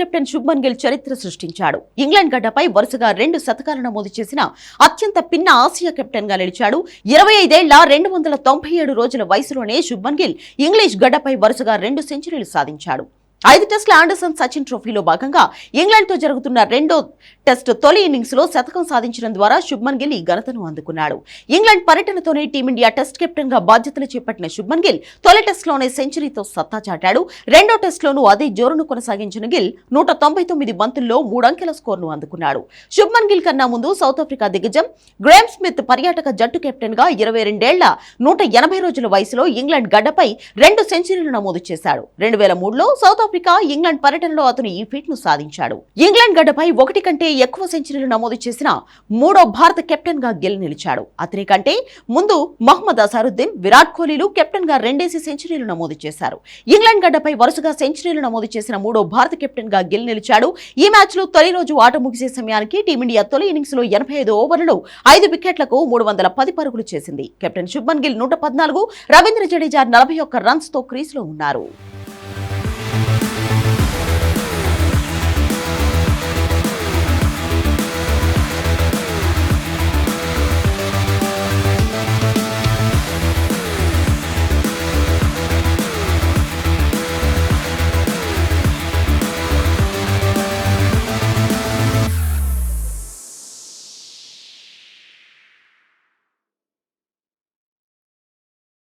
Captain Shubman Gill చరిత్ర సృష్టించాడు. England గడ్డపై వరుసగా రెండు శతకాలు నమోదు చేసిన అత్యంత పిన్న ఆసియా కెప్టెన్గా నిలిచాడు. ఇరవై ఐదేళ్ళ రెండు వందల తొంభై ఏడు రోజుల వయసులోనే శుభ్మన్ గిల్ ఇంగ్లీష్ గడ్డపై వరుసగా రెండు సెంచరీలు సాధించాడు. ఐదు టెస్టుల ఆండర్సన్ సచిన్ ట్రోఫీలో భాగంగా ఇంగ్లాండ్తో జరుగుతున్న రెండో టెస్ట్ తొలి ఇన్నింగ్స్లో శతకం సాధించడం ద్వారా శుభ్మన్ గిల్ ఈ ఘనతను అందుకున్నాడు. ఇంగ్లాండ్ పర్యటనతోనే టీమిండియా టెస్ట్ కెప్టెన్గా బాధ్యతలు చేపట్టిన శుభ్మన్ గిల్ తొలి టెస్ట్లోనే సెంచరీతో సత్తా చాటాడు. రెండో టెస్టులోనూ అదే జోరును కొనసాగించిన గిల్ నూట తొంభై తొమ్మిది బంతుల్లో మూడంకెల స్కోర్ను అందుకున్నాడు. శుభ్మన్ గిల్ కన్నా ముందు సౌత్ ఆఫ్రికా దిగ్గజం గ్రేమ్ స్మిత్ పర్యాటక జట్టు కెప్టెన్గా ఇరవై రెండేళ్ళ నూట ఎనభై రోజుల వయసులో ఇంగ్లాండ్ గడ్డపై రెండు సెంచరీలు నమోదు చేశాడు. రెండు వేల మూడులో సౌత్ దక్షిణాఫ్రికా ఇంగ్లాండ్ పర్యటనలో అతను ఈ ఫీట్ను సాధించాడు. ఇంగ్లాండ్ గడ్డపై ఒకటి కంటే ఎక్కువ సెంచరీలు నమోదు చేసిన మూడో భారత కెప్టెన్గా గిల్ నిలిచాడు. అతని కంటే ముందు మహమ్మద్ అసారుద్దీన్ విరాట్ కోహ్లీలు కెప్టెన్గా రెండేసి సెంచరీలు నమోదు చేశారు. ఇంగ్లాండ్ గడ్డపై వరుసగా సెంచరీలు నమోదు చేసిన మూడో భారత కెప్టెన్గా గిల్ నిలిచాడు. ఈ మ్యాచ్లో తొలి రోజు ఆట ముగిసే సమయానికి టీమిండియా తొలి ఇన్నింగ్స్లో ఎనభై ఐదు ఓవర్లలో ఐదు వికెట్లకు మూడు వందల పది పరుగులు చేసింది. కెప్టెన్ శుభ్మన్ గిల్ నూట పద్నాలుగు రవీంద్ర జడేజా నలభై ఒక్క రన్స్తో క్రీజ్లో ఉన్నారు.